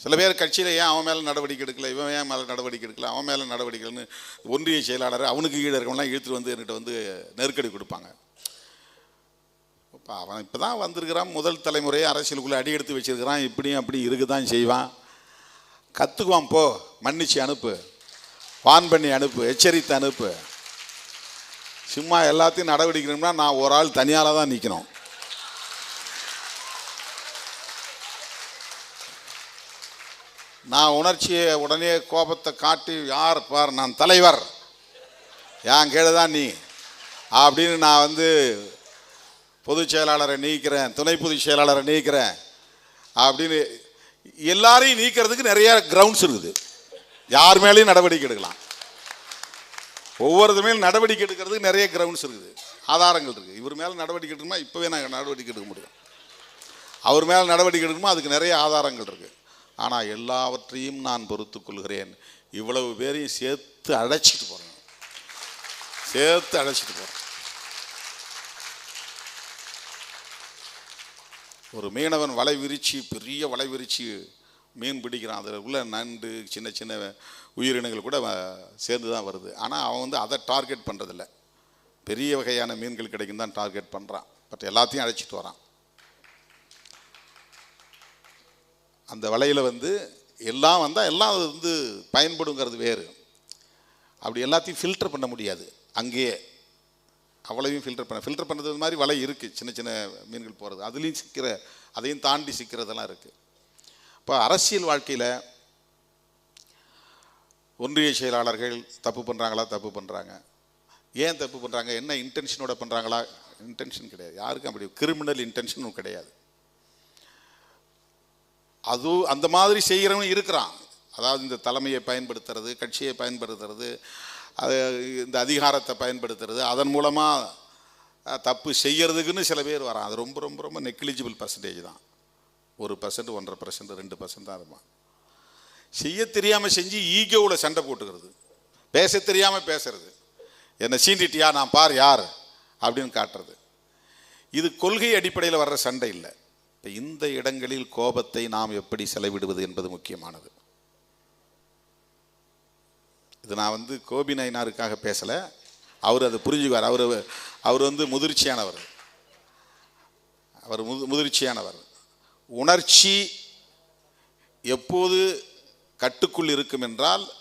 சில பேர் கட்சியில் ஏன் அவன் மேலே நடவடிக்கை எடுக்கல இவன் ஏன் மேலே நடவடிக்கை எடுக்கல அவன் மேலே நடவடிக்கைன்னு ஒன்றிய செயலாளர் அவனுக்கு கீழே இருக்கவங்களாம் இழுத்துட்டு வந்து என்கிட்ட வந்து நெருக்கடி கொடுப்பாங்க. இப்போ அவன் இப்போ தான் வந்திருக்கிறான் முதல் தலைமுறை அரசியலுக்குள்ளே அடி எடுத்து வச்சிருக்கிறான் இப்படியும் அப்படி இருக்கு தான் செய்வான். கற்றுக்குவான் போ மன்னிச்சு அனுப்பு வான் பண்ணி அனுப்பு எச்சரித்து அனுப்பு. சும்மா எல்லாத்தையும் நடவடிக்கணும்னா நான் ஒரு ஆள் தனியால் தான் நிற்கணும் நான் உணர்ச்சியை உடனே கோபத்தை காட்டி யார் பார் நான் தலைவர். ஏன் கீழே நீ? அப்படின்னு நான் வந்து பொதுச் செயலாளரை நீக்கிறேன் துணை பொதுச் செயலாளரை நீக்கிறேன். அப்படின்னு எல்லாரையும் நீக்கிறதுக்கு நிறைய கிரவுண்ட்ஸ் இருக்குது. யார் மேலேயும் நடவடிக்கை எடுக்கலாம். ஒவ்வொருத்தர் மேலும் நடவடிக்கை எடுக்கிறதுக்கு நிறைய கிரவுண்ட்ஸ் இருக்குது. ஆதாரங்கள் இருக்குது இவர் மேலே நடவடிக்கை எடுக்கணுமா? இப்போவே நாங்கள் நடவடிக்கை எடுக்க முடியும். அவர் மேலே நடவடிக்கை எடுக்கணுமா? அதுக்கு நிறைய ஆதாரங்கள் இருக்குது ஆனால் எல்லாவற்றையும் நான் பொறுத்து கொள்கிறேன் இவ்வளவு பேரையும் சேர்த்து அழைச்சிட்டு போகிறேன் சேர்த்து அழைச்சிட்டு போகிறேன் ஒரு மீனவன் வலை விரிச்சு பெரிய வலை விரிச்சு மீன் பிடிக்கிறான். அதில் உள்ள நண்டு சின்ன சின்ன உயிரினங்கள் கூட சேர்ந்து தான் வருது. ஆனால் அவன் வந்து அதை டார்கெட் பண்ணுறதில்ல பெரிய வகையான மீன்கள் கிடைக்கும் தான் டார்கெட் பண்ணுறான் பட் எல்லாத்தையும் அழைச்சிட்டு வரான். அந்த வலையில் வந்து எல்லாம் வந்தால் எல்லாம் அது வந்து பயன்படுங்கிறது வேறு. அப்படி எல்லாத்தையும் ஃபில்டர் பண்ண முடியாது. அங்கேயே. அவ்வளவையும் ஃபில்டர் பண்ண ஃபில்டர் பண்ணுறது மாதிரி வலை இருக்குது சின்ன சின்ன மீன்கள் போகிறது அதுலேயும் சிக்கிற அதையும் தாண்டி சிக்கிறதெல்லாம் இருக்குது இப்போ அரசியல் வாழ்க்கையில் ஒன்றிய செயலாளர்கள் தப்பு பண்ணுறாங்களா தப்பு பண்ணுறாங்க ஏன் தப்பு பண்ணுறாங்க என்ன இன்டென்ஷனோட பண்ணுறாங்களா இன்டென்ஷன் கிடையாது. யாருக்கும் அப்படி கிரிமினல் இன்டென்ஷனும் கிடையாது. அது அந்த மாதிரி செய்கிறவன் இருக்கிறான். அதாவது இந்த தலைமையை பயன்படுத்துறது கட்சியை பயன்படுத்துறது அது இந்த அதிகாரத்தை பயன்படுத்துறது அதன் மூலமாக தப்பு செய்கிறதுக்குன்னு சில பேர் வரான். அது ரொம்ப ரொம்ப ரொம்ப நெக்லிஜிபிள் பர்சன்டேஜ் தான். ஒரு பர்சன்ட் ஒன்றரை பர்சன்ட் ரெண்டு பர்சன்ட் தான் இருப்பான். செய்ய தெரியாமல் செஞ்சு ஈகோவில் சண்டை போட்டுக்கிறது. பேச தெரியாமல் பேசுறது. என்னை சீண்டிட்டியா நான் பார் யார்? அப்படின்னு காட்டுறது. இது கொள்கை அடிப்படையில் வர்ற சண்டை இல்லை. இப்போ இந்த இடங்களில் கோபத்தை நாம் எப்படி செலவிடுவது என்பது முக்கியமானது. இது நான் வந்து கோபி நயினாருக்காக பேசலை. அவர் அதை புரிஞ்சுக்குவார். அவர் அவர் வந்து முதிர்ச்சியானவர். அவர் முது முதிர்ச்சியானவர். உணர்ச்சி எப்போது கட்டுக்குள் இருக்கும் என்றால்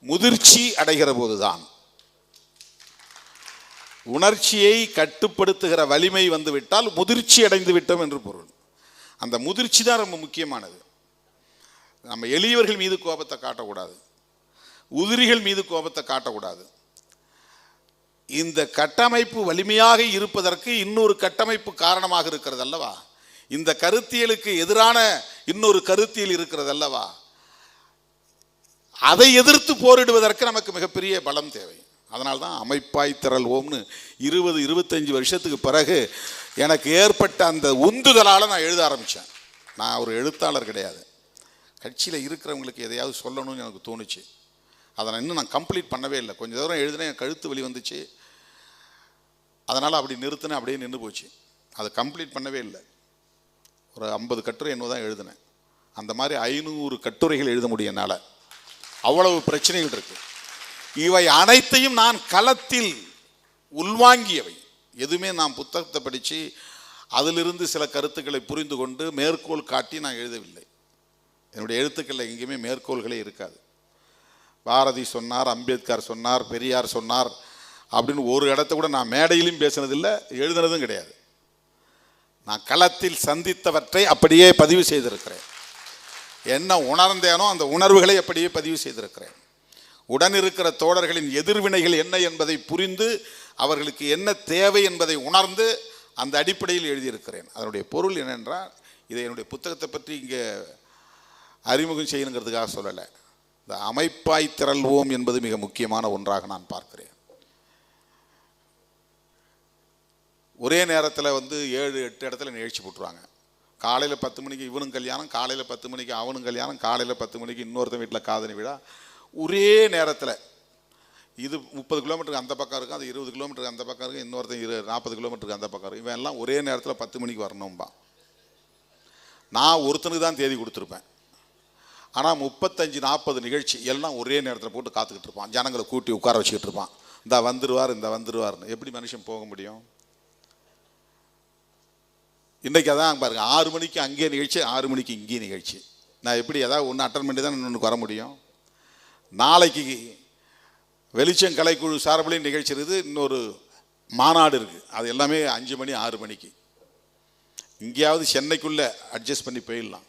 முதிர்ச்சி அடைகிற போதுதான். உணர்ச்சியை கட்டுப்படுத்துகிற வலிமை வந்துவிட்டால் முதிர்ச்சி அடைந்து விட்டோம் என்று பொருள். அந்த முதிர்ச்சி தான் ரொம்ப முக்கியமானது. நம்ம எளியவர்கள் மீது கோபத்தை காட்டக்கூடாது. உதிரிகள் மீது கோபத்தை காட்டக்கூடாது. இந்த கட்டமைப்பு வலிமையாக இருப்பதற்கு இன்னொரு கட்டமைப்பு காரணமாக இருக்கிறது அல்லவா இந்த கருத்தியலுக்கு எதிரான இன்னொரு கருத்தியல் இருக்கிறது அல்லவா அதை எதிர்த்து போரிடுவதற்கு நமக்கு மிகப்பெரிய பலம் தேவை. அதனால்தான் அமைப்பாய் திரள்வோம்னு இருபது இருபத்தஞ்சு வருஷத்துக்கு பிறகு எனக்கு ஏற்பட்ட அந்த உந்துதலால் நான் எழுத ஆரம்பித்தேன் நான் ஒரு எழுத்தாளர் கிடையாது. கட்சியில் இருக்கிறவங்களுக்கு எதையாவது சொல்லணும்னு எனக்கு தோணுச்சு. அதை நான் இன்னும் நான் கம்ப்ளீட் பண்ணவே இல்லை. கொஞ்சம் தூரம் எழுதினேன் என் கழுத்து வலி வந்துச்சு. அதனால் அப்படி நிறுத்தினேன் அப்படியே நின்று போச்சு. அதை கம்ப்ளீட் பண்ணவே இல்லை. ஒரு ஐம்பது கட்டுரை என்னவோ தான் எழுதினேன். அந்த மாதிரி ஐநூறு கட்டுரைகள் எழுத முடியும் என்னால். அவ்வளவு பிரச்சனைகள் இருக்குது இவை அனைத்தையும் நான் களத்தில் உள்வாங்கியவை. எதுவுமே நான் புத்தகத்தை படித்து அதிலிருந்து சில கருத்துக்களை புரிந்து கொண்டு மேற்கோள் காட்டி நான் எழுதவில்லை. என்னுடைய எழுத்துக்களில் எங்கேயுமே மேற்கோள்களே இருக்காது. பாரதி சொன்னார் அம்பேத்கர் சொன்னார் பெரியார் சொன்னார் அப்படின்னு ஒரு இடத்த கூட நான் மேடையிலும் பேசினதில்லை எழுதுனதும் கிடையாது. நான் களத்தில் சந்தித்தவற்றை அப்படியே பதிவு செய்திருக்கிறேன். என்ன உணர்ந்தேனோ அந்த உணர்வுகளை அப்படியே பதிவு செய்திருக்கிறேன். உடனிருக்கிற தோழர்களின் எதிர்வினைகள் என்ன என்பதை புரிந்து அவர்களுக்கு என்ன தேவை என்பதை உணர்ந்து அந்த அடிப்படையில் எழுதியிருக்கிறேன். அதனுடைய பொருள் என்னென்றால் இதை என்னுடைய புத்தகத்தை பற்றி இங்கே அறிமுகம் செய்யணுங்கிறதுக்காக சொல்லலை. இந்த அமைப்பாய் திரள்வோம் என்பது மிக முக்கியமான ஒன்றாக நான் பார்க்கிறேன். ஒரே நேரத்தில் வந்து ஏழு எட்டு இடத்துல நிகழ்ச்சி போட்டுருவாங்க. காலையில் பத்து மணிக்கு இவனும் கல்யாணம் காலையில் பத்து மணிக்கு அவனும் கல்யாணம் காலையில் பத்து மணிக்கு இன்னொருத்தன் வீட்டில் காதணி விழா. ஒரே நேரத்தில் இது முப்பது கிலோமீட்டருக்கு அந்த பக்கம் இருக்கும் அது இருபது கிலோமீட்டருக்கு அந்த பக்கம் இருக்கும் இன்னொருத்தன் இரு நாற்பது கிலோமீட்டருக்கு அந்த பக்கம் இருக்கும். இவன் எல்லாம் ஒரே நேரத்தில் பத்து மணிக்கு வரணும்பா நான் ஒருத்தனுக்கு தான் தேதி கொடுத்துருப்பேன். ஆனால் முப்பத்தஞ்சு நாற்பது நிகழ்ச்சி எல்லாம் ஒரே நேரத்தில் போட்டு காத்துக்கிட்டு இருப்பான். ஜனங்களை கூட்டி உட்கார வச்சுக்கிட்டு இருப்பான். இந்த வந்துடுவார் இந்த வந்துடுவார்னு எப்படி மனுஷன் போக முடியும்? இன்றைக்கி அதான் பாருங்க ஆறு மணிக்கு அங்கேயே நிகழ்ச்சி ஆறு மணிக்கு இங்கேயே நிகழ்ச்சி. நான் எப்படி ஏதாவது ஒன்று அட்டன் பண்ணி தான் இன்னொன்று வர முடியும்? நாளைக்கு வெளிச்சம் கலைக்குழு சார்பிலையும் நிகழ்ச்சி இருக்குது இன்னொரு மாநாடு இருக்குது அது எல்லாமே அஞ்சு மணி ஆறு மணிக்கு. இங்கேயாவது சென்னைக்குள்ளே அட்ஜஸ்ட் பண்ணி போயிடலாம்.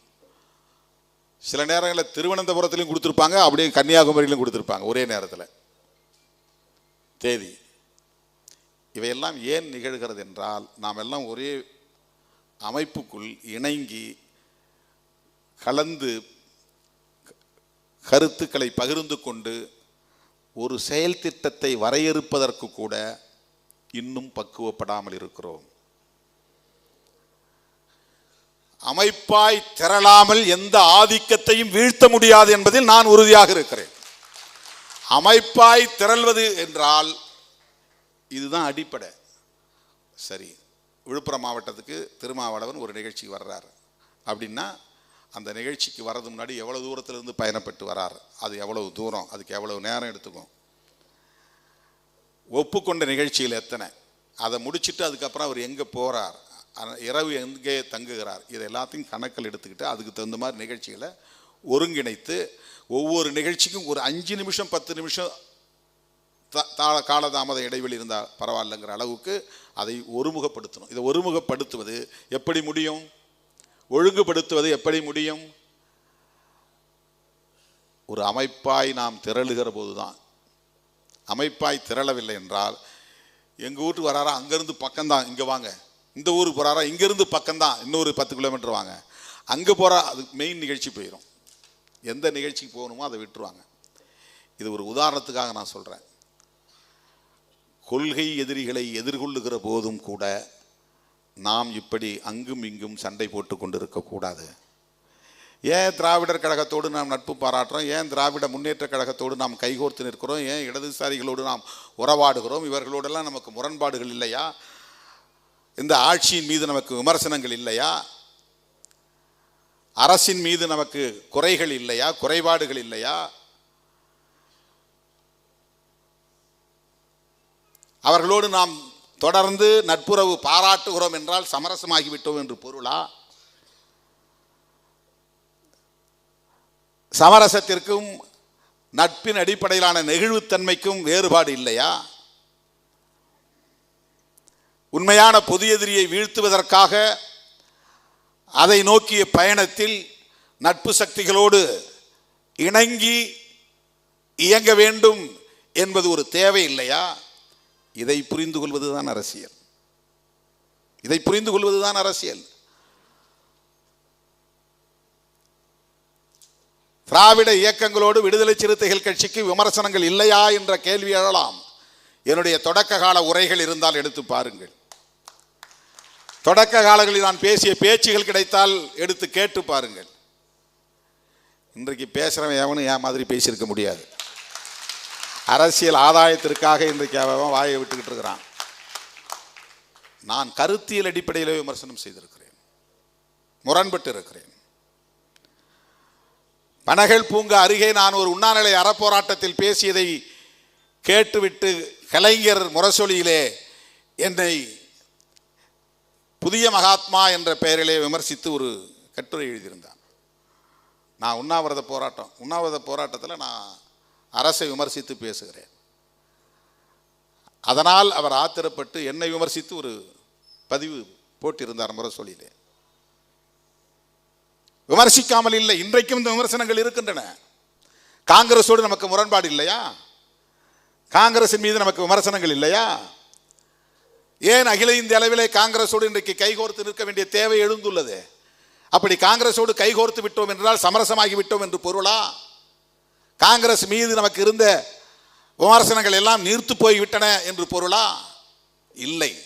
சில நேரங்களில் திருவனந்தபுரத்துலையும் கொடுத்துருப்பாங்க அப்படியே கன்னியாகுமரியிலும் கொடுத்துருப்பாங்க ஒரே நேரத்தில். தேதி. இவையெல்லாம் ஏன் நிகழ்கிறது என்றால் நாம் எல்லாம் ஒரே அமைப்புக்குள் இணங்கி கலந்து கருத்துக்களை பகிர்ந்து கொண்டு ஒரு செயல் திட்டத்தை வரையறுப்பதற்கு கூட இன்னும் பக்குவப்படாமல் இருக்கிறோம். அமைப்பாய் திரளாமல் எந்த ஆதிக்கத்தையும் வீழ்த்த முடியாது என்பதில் நான் உறுதியாக இருக்கிறேன். அமைப்பாய் திரள்வது என்றால் இதுதான் அடிப்படை. சரி விழுப்புரம் மாவட்டத்துக்கு திருமாவளவன் ஒரு நிகழ்ச்சி வர்றாரு. அப்படின்னா அந்த நிகழ்ச்சிக்கு வர்றது முன்னாடி எவ்வளோ தூரத்திலிருந்து பயணப்பட்டு வரார்? அது எவ்வளவு தூரம்? அதுக்கு எவ்வளவு நேரம் எடுத்துக்கும்? ஒப்புக்கொண்ட நிகழ்ச்சியில் எத்தனை? அதை முடிச்சிட்டு அதுக்கப்புறம் அவர் எங்கே போகிறார் இரவு எங்கே தங்குகிறார்? இது எல்லாத்தையும் கணக்கில் எடுத்துக்கிட்டு அதுக்கு தகுந்த மாதிரி நிகழ்ச்சிகளை ஒருங்கிணைத்து ஒவ்வொரு நிகழ்ச்சிக்கும் ஒரு அஞ்சு நிமிஷம் பத்து நிமிஷம் தா காலதாமத இடைவெளி இருந்தால் பரவாயில்லைங்கிற அளவுக்கு அதை ஒருமுகப்படுத்தணும். இதை ஒருமுகப்படுத்துவது எப்படி முடியும்? ஒழுங்குபடுத்துவது எப்படி முடியும்? ஒரு அமைப்பாய் நாம் திரளுகிற போதுதான். அமைப்பாய் திரளவில்லை என்றால் எங்கள் வீட்டுக்கு வராரா? அங்கேருந்து பக்கம்தான். இங்கே வாங்க. இந்த ஊருக்கு போகிறாரா இங்கேருந்து பக்கம்தான். இன்னொரு பத்து கிலோமீட்டர் வாங்க. அங்கே போகிறா அது மெயின் நிகழ்ச்சி போயிடும் எந்த நிகழ்ச்சிக்கு போகணுமோ அதை விட்டுருவாங்க. இது ஒரு உதாரணத்துக்காக நான் சொல்கிறேன் கொள்கை எதிரிகளை எதிர்கொள்ளுகிற போதும் கூட நாம் இப்படி அங்கும் இங்கும் சண்டை போட்டு கொண்டிருக்கக்கூடாது ஏன் திராவிடர் கழகத்தோடு நாம் நட்பு பாராட்டுறோம்? ஏன் திராவிட முன்னேற்ற கழகத்தோடு நாம் கைகோர்த்து நிற்கிறோம்? ஏன் இடதுசாரிகளோடு நாம் உறவாடுகிறோம்? இவர்களோடெல்லாம் நமக்கு முரண்பாடுகள் இல்லையா? இந்த ஆட்சியின் மீது நமக்கு விமர்சனங்கள் இல்லையா? அரசின் மீது நமக்கு குறைகள் இல்லையா? குறைபாடுகள் இல்லையா? அவர்களோடு நாம் தொடர்ந்து நட்புறவு பாராட்டுகிறோம் என்றால் சமரசமாகிவிட்டோம் என்று பொருளா? சமரசத்திற்கும் நட்பின் அடிப்படையிலான நெகிழ்வுத்தன்மைக்கும் வேறுபாடு இல்லையா? உண்மையான பொது எதிரியை வீழ்த்துவதற்காக அதை நோக்கிய பயணத்தில் நட்பு சக்திகளோடு இணங்கி இயங்க வேண்டும் என்பது ஒரு தேவை இல்லையா? இதை புரிந்து கொள்வதுதான் அரசியல். இதை புரிந்து கொள்வது தான் அரசியல். திராவிட இயக்கங்களோடு விடுதலை சிறுத்தைகள் கட்சிக்கு விமர்சனங்கள் இல்லையா என்ற கேள்வி எழலாம். என்னுடைய தொடக்க கால உரைகள் இருந்தால் எடுத்து பாருங்கள். தொடக்க காலங்களில் நான் பேசிய பேச்சுகள் கிடைத்தால் எடுத்து கேட்டு பாருங்கள். இன்றைக்கு பேசுகிறவன் எவனும் என் மாதிரி பேசியிருக்க முடியாது. அரசியல் ஆதாயத்திற்காக இன்றைக்கு அவன் வாயை விட்டுக்கிட்டு இருக்கிறான். நான் கருத்தியல் அடிப்படையில் விமர்சனம் செய்திருக்கிறேன். முரண்பட்டு இருக்கிறேன். பனகல் பூங்கா அருகே நான் ஒரு உண்ணாநிலை அறப்போராட்டத்தில் பேசியதை கேட்டுவிட்டு கலைஞர் முரசொலியிலே என்னை புதிய மகாத்மா என்ற பெயரிலே விமர்சித்து ஒரு கட்டுரை எழுதியிருந்தான். நான் உண்ணாவிரத போராட்டம் உண்ணாவிரத போராட்டத்தில் நான் அரசை விமர்சித்து பேசுகிறேன். அதனால் அவர் ஆத்திரப்பட்டு என்னை விமர்சித்து ஒரு பதிவு போட்டிருந்தார் முரசொலியிலே. விமர்சிக்காமல் இல்லை இன்றைக்கும் இந்த விமர்சனங்கள் இருக்கின்றன. காங்கிரஸோடு நமக்கு முரண்பாடு இல்லையா? காங்கிரசின் மீது நமக்கு விமர்சனங்கள் இல்லையா? ஏன் அகில இந்திய அளவிலே காங்கிரஸோடு இன்றைக்கு கைகோர்த்து நிற்க வேண்டிய தேவை எழுந்துள்ளது? அப்படி காங்கிரஸோடு கைகோர்த்து விட்டோம் என்றால் சமரசமாகி விட்டோம் என்று பொருளா? காங்கிரஸ் மீது நமக்கு இருந்த விமர்சனங்கள் எல்லாம் நீர்த்து போய்விட்டன என்று பொருளா? இல்லை.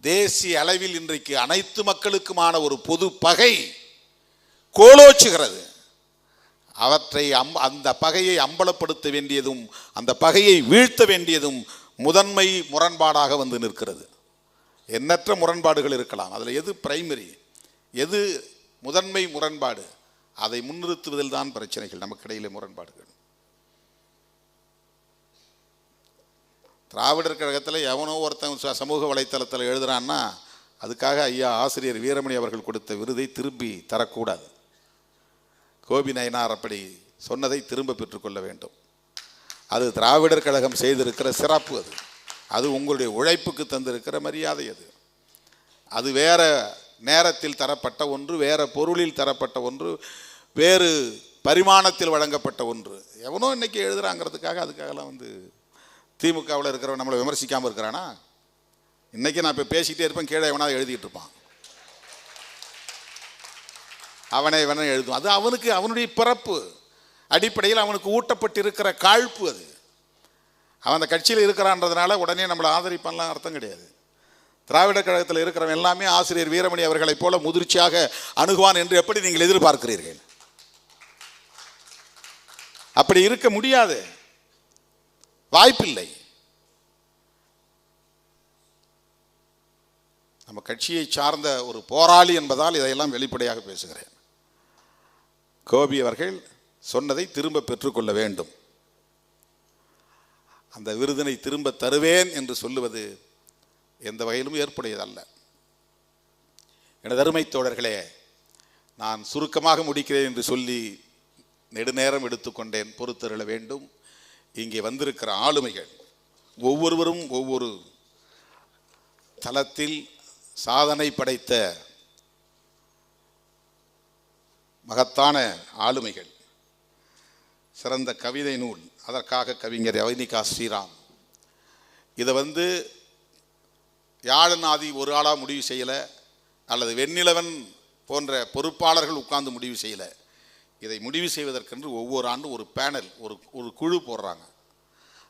தேசிய அளவில் இன்றைக்கு அனைத்து மக்களுக்குமான ஒரு பொது பகை கோலோச்சுகிறது. அவற்றை அம் அந்த பகையை அம்பலப்படுத்த வேண்டியதும் அந்த பகையை வீழ்த்த வேண்டியதும் முதன்மை முரண்பாடாக வந்து நிற்கிறது. எண்ணற்ற முரண்பாடுகள் இருக்கலாம். அதில் எது பிரைமரி எது முதன்மை முரண்பாடு? அதை முன்னிறுத்துவதில் தான் பிரச்சனைகள் நமக்கிடையிலே முரண்பாடுகள். திராவிடர் கழகத்தில் எவனோ ஒருத்தன் ச- சமூக வலைத்தளத்தில் எழுதுறான்னா அதுக்காக ஐயா ஆசிரியர் வீரமணி அவர்கள் கொடுத்த விருதை திரும்பி தரக்கூடாது. கோபி நயனார் அப்படி சொன்னதை திரும்ப பெற்றுக்கொள்ள வேண்டும். அது திராவிடர் கழகம் செய்திருக்கிற சிறப்பு அது. அது உங்களுடைய உழைப்புக்கு தந்திருக்கிற மரியாதை அது. அது வேற நேரத்தில் தரப்பட்ட ஒன்று வேற பொருளில் தரப்பட்ட ஒன்று வேறு பரிமாணத்தில் வழங்கப்பட்ட ஒன்று. எவனோ இன்னைக்கு எழுதுறாங்கிறதுக்காக அதுக்காகலாம் வந்து திமுகவில் இருக்கிறவன் நம்மளை விமர்சிக்காமல் இருக்கிறானா? இன்னைக்கு நான் இப்போ பேசிக்கிட்டே இருப்பேன் கீழே எவனாவது எழுதிட்டு இருப்பான். அவனை இவனை எழுதும் அது அவனுக்கு அவனுடைய பிறப்பு. அடிப்படையில் அவனுக்கு ஊட்டப்பட்டிருக்கிற காழ்ப்பு அது. அவன் அந்த கட்சியில் இருக்கிறான்றதுனால உடனே நம்மளை ஆதரிப்பான்லாம் அர்த்தம் கிடையாது. திராவிட கழகத்தில் இருக்கிறவன் எல்லாமே ஆசிரியர் வீரமணி அவர்களைப் போல முதிர்ச்சியாக அணுகுவான் என்று எப்படி நீங்கள் எதிர்பார்க்கிறீர்கள்? அப்படி இருக்க முடியாது. வாய்ப்பில்லை. நம்ம கட்சியை சார்ந்த ஒரு போராளி என்பதால் இதையெல்லாம் வெளிப்படையாக பேசுகிறேன். கோபி அவர்கள் சொன்னதை திரும்ப பெற்றுக்கொள்ள வேண்டும். அந்த விருதினை திரும்ப தருவேன் என்று சொல்லுவது எந்த வகையிலும் ஏற்புடையதல்ல. எனது அருமை தோழர்களே நான் சுருக்கமாக முடிக்கிறேன் என்று சொல்லி நெடுநேரம் எடுத்துக்கொண்டேன் பொறுத்தருள வேண்டும். இங்கே வந்திருக்கிற ஆளுமைகள் ஒவ்வொருவரும் ஒவ்வொரு தளத்தில் சாதனை படைத்த மகத்தான ஆளுமைகள். சிறந்த கவிதை நூல் அதற்காக கவிஞர் யவனிகா ஸ்ரீராம். இதை வந்து யாழநாதி ஒரு ஆளாக முடிவு செய்யலை அல்லது வெண்ணிலவன் போன்ற பொறுப்பாளர்கள் உட்கார்ந்து முடிவு செய்யலை. இதை முடிவு செய்வதற்கென்று ஒவ்வொரு ஆண்டும் ஒரு பேனல் ஒரு ஒரு குழு போடுறாங்க.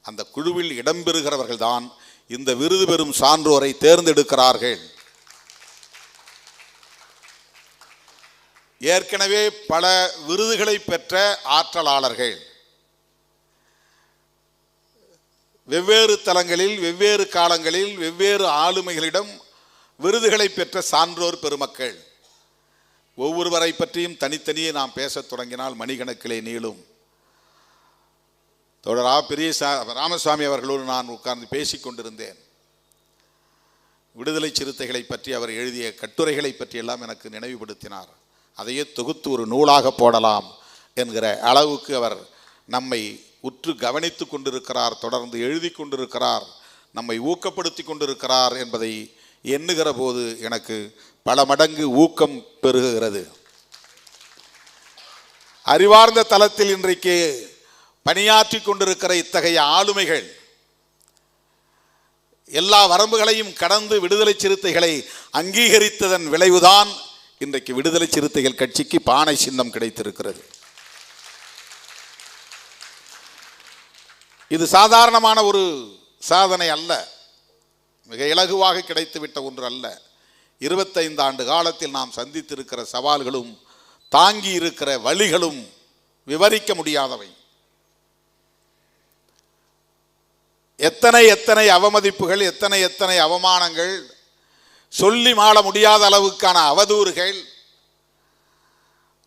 அந்த குழுவில் இடம்பெறுகிறவர்கள் தான் இந்த விருது பெறும் சான்றோரை தேர்ந்தெடுக்கிறார்கள். ஏற்கனவே பல விருதுகளை பெற்ற ஆற்றலாளர்கள். வெவ்வேறு தலங்களில் வெவ்வேறு காலங்களில் வெவ்வேறு ஆளுமைகளிடம் விருதுகளை பெற்ற சான்றோர் பெருமக்கள். ஒவ்வொருவரை பற்றியும் தனித்தனியே நாம் பேசத் தொடங்கினால் மணிக்கணக்கிலே நீளும். தொடரா பெரிய சா ராமசாமி அவர்களோடு நான் உட்கார்ந்து பேசிக் கொண்டிருந்தேன். விடுதலை சிறுத்தைகளை பற்றி அவர் எழுதிய கட்டுரைகளை பற்றியெல்லாம் எனக்கு நினைவுபடுத்தினார். அதையே தொகுத்து ஒரு நூலாக போடலாம் என்கிற அளவுக்கு அவர் நம்மை உற்று கவனித்து கொண்டிருக்கிறார் தொடர்ந்து எழுதி கொண்டிருக்கிறார் நம்மை ஊக்கப்படுத்தி கொண்டிருக்கிறார் என்பதை எண்ணுகிற போது எனக்கு பல மடங்கு ஊக்கம் பெருகுகிறது அறிவார்ந்த தளத்தில் இன்றைக்கு பணியாற்றி கொண்டிருக்கிற இத்தகைய ஆளுமைகள் எல்லா வரம்புகளையும் கடந்து விடுதலை சிறுத்தைகளை அங்கீகரித்ததன் விளைவுதான் இன்றைக்கு விடுதலை சிறுத்தைகள் கட்சிக்கு பானை சின்னம் கிடைத்திருக்கிறது. இது சாதாரணமான ஒரு சாதனை அல்ல. மிக இலகுவாக கிடைத்துவிட்ட ஒன்று அல்ல இருபத்தைந்து ஆண்டு காலத்தில் நாம் சந்தித்திருக்கிற சவால்களும் தாங்கி இருக்கிற வழிகளும் விவரிக்க முடியாதவை. எத்தனை எத்தனை அவமதிப்புகள் எத்தனை எத்தனை அவமானங்கள் சொல்லி மாள முடியாத அளவுக்கான அவதூறுகள்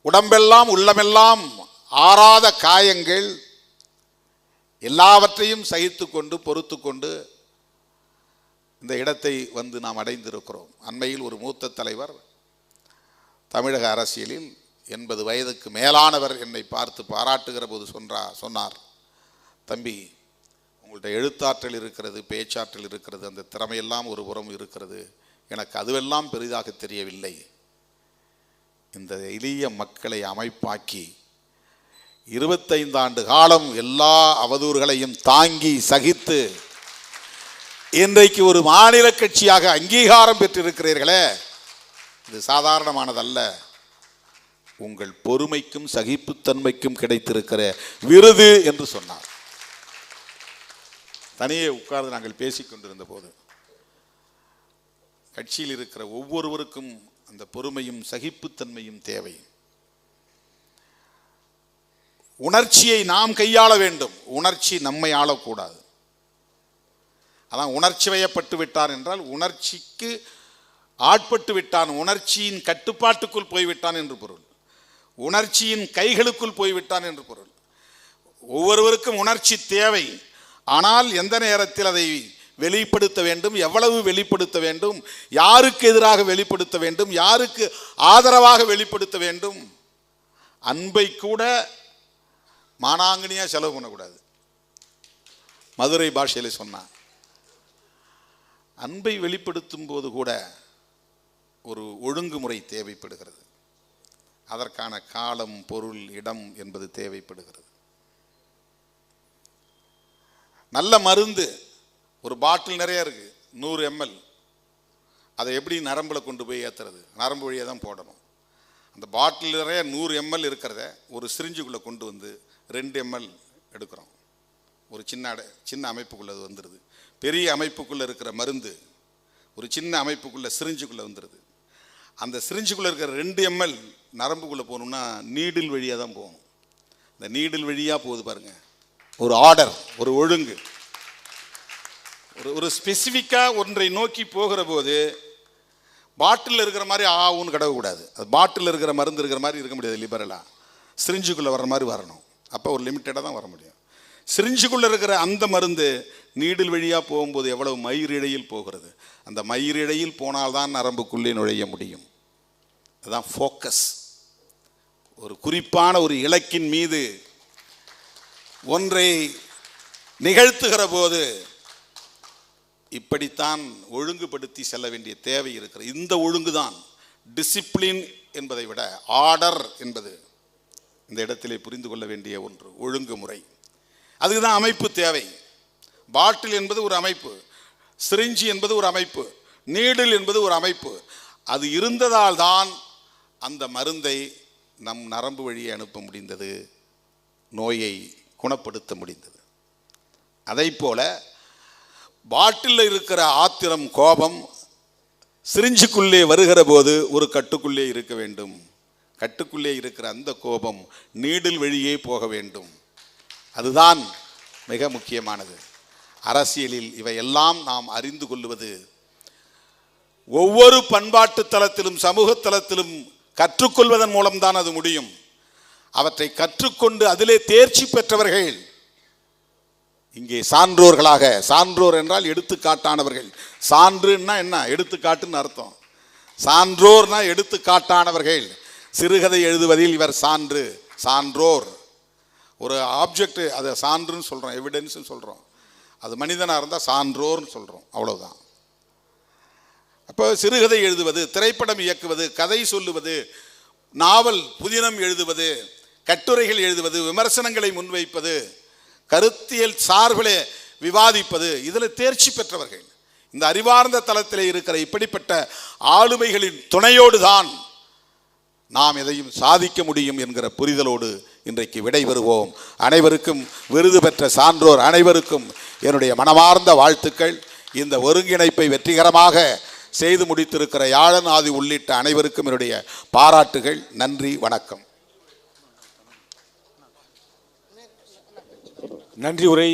உடம்பெல்லாம் உள்ளமெல்லாம் ஆறாத காயங்கள் எல்லாவற்றையும் சகித்து கொண்டு பொறுத்து கொண்டு இந்த இடத்தை வந்து நாம் அடைந்திருக்கிறோம். அண்மையில் ஒரு மூத்த தலைவர் தமிழக அரசியலில் எண்பது வயதுக்கு மேலானவர் என்னை பார்த்து பாராட்டுகிற போது சொன்றா சொன்னார் தம்பி உங்கள்கிட்ட எழுத்தாற்றல் இருக்கிறது பேச்சாற்றல் இருக்கிறது அந்த திறமையெல்லாம் ஒரு புறம் இருக்கிறது. எனக்கு அதுவெல்லாம் பெரிதாக தெரியவில்லை. இந்த எளிய மக்களை அமைப்பாக்கி இருபத்தைந்து ஆண்டு காலம் எல்லா அவதூறுகளையும் தாங்கி சகித்து இன்றைக்கு ஒரு மாநில கட்சியாக அங்கீகாரம் பெற்றிருக்கிறீர்களே இது சாதாரணமானதல்ல. உங்கள் பொறுமைக்கும் சகிப்புத்தன்மைக்கும் கிடைத்திருக்கிற விருது என்று சொன்னார். தனியே உட்கார்ந்து நாங்கள் பேசிக்கொண்டிருந்த போது கட்சியில் இருக்கிற ஒவ்வொருவருக்கும் அந்த பொறுமையும் சகிப்புத்தன்மையும் தேவை. உணர்ச்சியை நாம் கையாள வேண்டும். உணர்ச்சி நம்மை ஆளக்கூடாது. அதான் உணர்ச்சி வயப்பட்டு விட்டான் என்றால் உணர்ச்சிக்கு ஆட்பட்டு விட்டான் உணர்ச்சியின் கட்டுப்பாட்டுக்குள் போய்விட்டான் என்று பொருள். உணர்ச்சியின் கைகளுக்குள் போய்விட்டான் என்று பொருள். ஒவ்வொருவருக்கும் உணர்ச்சி தேவை. ஆனால் எந்த நேரத்தில் அதை வெளிப்படுத்த வேண்டும் எவ்வளவு வெளிப்படுத்த வேண்டும் யாருக்கு எதிராக வெளிப்படுத்த வேண்டும் யாருக்கு ஆதரவாக வெளிப்படுத்த வேண்டும்? அன்பை கூட மானாங்கனியாக செலவு பண்ணக்கூடாது. மதுரை பாஷையில் சொன்னான் அன்பை வெளிப்படுத்தும் போது கூட ஒரு ஒழுங்குமுறை தேவைப்படுகிறது. அதற்கான காலம் பொருள் இடம் என்பது தேவைப்படுகிறது. நல்ல மருந்து ஒரு பாட்டில் நிறைய இருக்குது நூறு எம்எல். அதை எப்படி நரம்பில் கொண்டு போய் ஏற்றுறது நரம்பு வழியாக தான் போடணும். அந்த பாட்டில் நிறைய நூறு எம்எல் இருக்கிறத ஒரு சிரிஞ்சுக்குள்ளே கொண்டு வந்து ரெண்டு எம்எல் எடுக்கிறோம். ஒரு சின்ன அடை சின்ன அமைப்புக்குள்ளே அது வந்துடுது பெரிய அமைப்புக்குள்ளே இருக்கிற மருந்து ஒரு சின்ன அமைப்புக்குள்ளே சிரிஞ்சுக்குள்ளே வந்துடுது அந்த சிரிஞ்சுக்குள்ளே இருக்கிற ரெண்டு எம்எல் நரம்புக்குள்ளே போகணும்னா நீடில் வழியாக தான் போகணும். இந்த நீடில் வழியாக போகுது பாருங்கள் ஒரு ஆர்டர் ஒரு ஒழுங்கு. ஒரு ஒரு ஸ்பெசிஃபிக்காக ஒன்றை நோக்கி போகிற போது பாட்டில் இருக்கிற மாதிரி ஆவுன்னு கிடக்கக்கூடாது. அது பாட்டில் இருக்கிற மருந்து இருக்கிற மாதிரி இருக்க முடியாது லிபரலாக சிரிஞ்சுக்குள்ளே வர்ற மாதிரி வரணும். அப்போ ஒரு லிமிட்டடாக தான் வர முடியும். சிரிஞ்சுக்குள்ளே இருக்கிற அந்த மருந்து நீடில் வழியாக போகும்போது எவ்வளவு மயிரிழையில் போகிறது? அந்த மயிரிழையில் போனால்தான் நரம்புக்குள்ளே நுழைய முடியும். அதுதான் ஃபோக்கஸ் ஒரு குறிப்பான ஒரு இலக்கின் மீது ஒன்றை நிகழ்த்துகிற போது இப்படித்தான் ஒழுங்குபடுத்தி செல்ல வேண்டிய தேவை இருக்கிறது. இந்த ஒழுங்கு தான் டிசிப்ளின் என்பதை விட ஆர்டர் என்பது இந்த இடத்திலே புரிந்து கொள்ள வேண்டிய ஒன்று ஒழுங்குமுறை. அதுக்கு தான் அமைப்பு தேவை. பாட்டில் என்பது ஒரு அமைப்பு சிரிஞ்சி என்பது ஒரு அமைப்பு நீடில் என்பது ஒரு அமைப்பு. அது இருந்ததால் தான் அந்த மருந்தை நம் நரம்பு வழியை அனுப்ப முடிந்தது நோயை குணப்படுத்த முடிந்தது. அதைப் போல பாட்டில் இருக்கிற ஆத்திரம் கோபம் சிரிஞ்சுக்குள்ளே வருகிற போது ஒரு கட்டுக்குள்ளே இருக்க வேண்டும். கட்டுக்குள்ளே இருக்கிற அந்த கோபம் நீடில் வழியே போக வேண்டும். அதுதான் மிக முக்கியமானது. அரசியலில் இவையெல்லாம் நாம் அறிந்து கொள்வது ஒவ்வொரு பண்பாட்டு தளத்திலும் சமூக தளத்திலும் கற்றுக்கொள்வதன் மூலம்தான் அது முடியும். அவற்றை கற்றுக்கொண்டு அதிலே தேர்ச்சி பெற்றவர்கள் இங்கே சான்றோர்களாக சான்றோர் என்றால் எடுத்துக்காட்டானவர்கள். சான்றுன்னா என்ன? எடுத்துக்காட்டுன்னு அர்த்தம். சான்றோர்னா எடுத்துக்காட்டானவர்கள். சிறுகதை எழுதுவதில் இவர் சான்று சான்றோர். ஒரு ஆப்ஜெக்ட் அதை சான்றுன்னு சொல்கிறோம் எவிடென்ஸ்னு சொல்கிறோம் அது மனிதனாக இருந்தால் சான்றோர்னு சொல்கிறோம் அவ்வளோதான் அப்போ சிறுகதை எழுதுவது திரைப்படம் இயக்குவது கதை சொல்லுவது நாவல் புதினம் எழுதுவது கட்டுரைகள் எழுதுவது விமர்சனங்களை முன்வைப்பது கருத்தியல் சார்பிலே விவாதிப்பது இதில் தேர்ச்சி பெற்றவர்கள். இந்த அறிவார்ந்த தளத்தில் இருக்கிற இப்படிப்பட்ட ஆளுமைகளின் துணையோடு தான் நாம் எதையும் சாதிக்க முடியும் என்கிற புரிதலோடு இன்றைக்கு விடைபெறுவோம் அனைவருக்கும் விருது பெற்ற சான்றோர் அனைவருக்கும் என்னுடைய மனமார்ந்த வாழ்த்துக்கள். இந்த ஒருங்கிணைப்பை வெற்றிகரமாக செய்து முடித்திருக்கிற யாழன் ஆதி உள்ளிட்ட அனைவருக்கும் என்னுடைய பாராட்டுகள். நன்றி வணக்கம். நன்றி உரை